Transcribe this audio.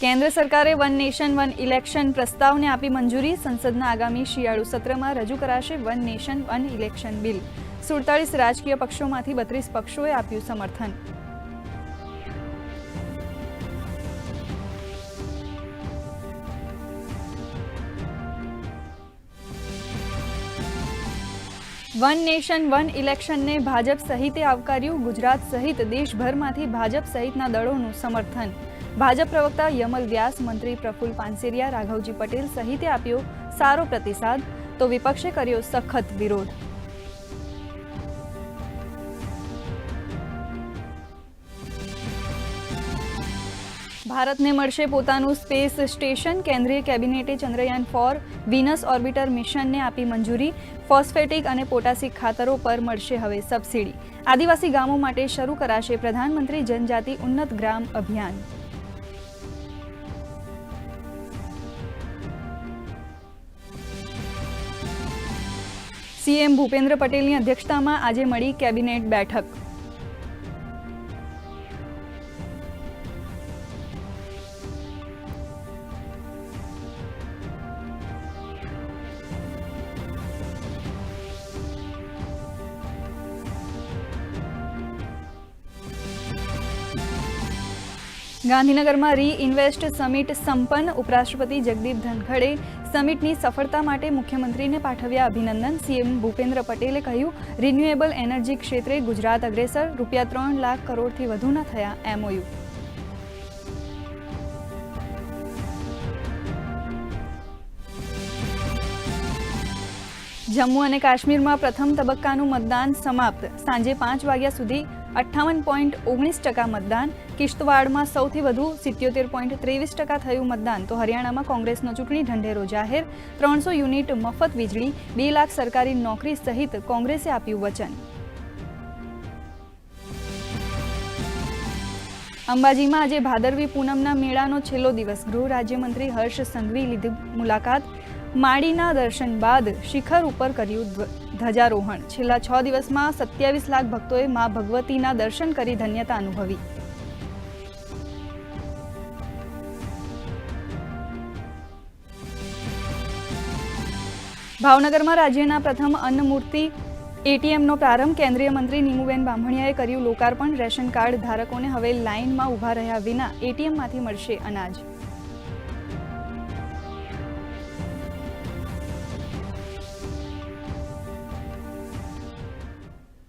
કેન્દ્ર સરકારે one nation, one election પ્રસ્તાવને આપી મંજૂરી. સંસદના આગામી શિયાળુ સત્રમાં રજૂ કરાશે one nation, one election bill. સુડતાલીસ રાજકીય પક્ષોમાંથી બત્રીસ પક્ષોએ આપ્યું સમર્થન. વન નેશન, વન ઇલેક્શનને ભાજપ સહિતે આવકાર્યું ગુજરાત સહિત દેશભરમાંથી ભાજપ સહિતના દળોનું સમર્થન. ભાજપ પ્રવક્તા યમલ વ્યાસ, મંત્રી પ્રફુલ પાનસેરિયા, રાઘવજી પટેલ સહિતે આપ્યો સારો પ્રતિસાદ. તો વિપક્ષે કર્યો સખત વિરોધ. ભારતને મળશે પોતાનું સ્પેસ સ્ટેશન. કેન્દ્રીય કેબિનેટે ચંદ્રયાન ફોર વિનસ ઓર્બિટર મિશનને આપી મંજૂરી. ફોસ્ફેટિક અને પોટાસિક ખાતરો પર મળશે હવે સબસિડી. આદિવાસી ગામો માટે શરૂ કરાશે પ્રધાનમંત્રી જનજાતિ ઉન્નત ગ્રામ અભિયાન. સીએમ ભૂપેન્દ્ર પટેલની અધ્યક્ષતામાં આજે મળી કેબિનેટ બેઠક. ગાંધીનગરમાં રી ઇન્વેસ્ટ સમિટ સંપન્ન ઉપરાષ્ટ્રપતિ જગદીપ ધનખડે સમિટની સફળતા માટે મુખ્યમંત્રીને પાઠવ્યા અભિનંદન. સીએમ ભૂપેન્દ્ર પટેલે કહ્યું, રિન્યુએબલ એનર્જી ક્ષેત્રે ગુજરાત અગ્રેસર. રૂપિયા ત્રણ લાખ કરોડથી વધુના થયા. એમઓયુ જમ્મુ અને કાશ્મીરમાં પ્રથમ તબક્કાનું મતદાન સમાપ્ત. સાંજે પાંચ વાગ્યા સુધી અઠ્ઠાવન પોઈન્ટ ઓગણીસ ટકા મતદાન, કિશ્તવાડમાં સૌથી વધુ સિત્યોતેર પોઈન્ટ ત્રેવીસ ટકા થયું મતદાન, તો હરિયાણામાં કોંગ્રેસનો ચૂંટણી ઢંઢેરો જાહેર, ત્રણસો યુનિટ મફત વીજળી, બે લાખ સરકારી નોકરી સહિત કોંગ્રેસે આપ્યું વચન. અંબાજીમાં આજે ભાદરવી પૂનમના મેળાનો છેલ્લો દિવસ, ગૃહ રાજ્યમંત્રી હર્ષ સંઘવી લીધી મુલાકાત. માડીના દર્શન બાદ શિખર ઉપર કર્યું ધ્વ- ધ્વજારોહણ. છેલ્લા છ દિવસમાં સત્યાવીસ લાખ ભક્તોએ મા ભગવતીના દર્શન કરી ધન્યતા અનુભવી. ભાવનગરમાં રાજ્યના પ્રથમ અન્નમૂર્તિ એટીએમનો પ્રારંભ કેન્દ્રીય મંત્રી નીમુબેન બાંભણિયાએ કર્યું લોકાર્પણ. રેશન કાર્ડ ધારકોને હવે લાઇનમાં ઊભા રહ્યા વિના એટીએમમાંથી મળશે અનાજ.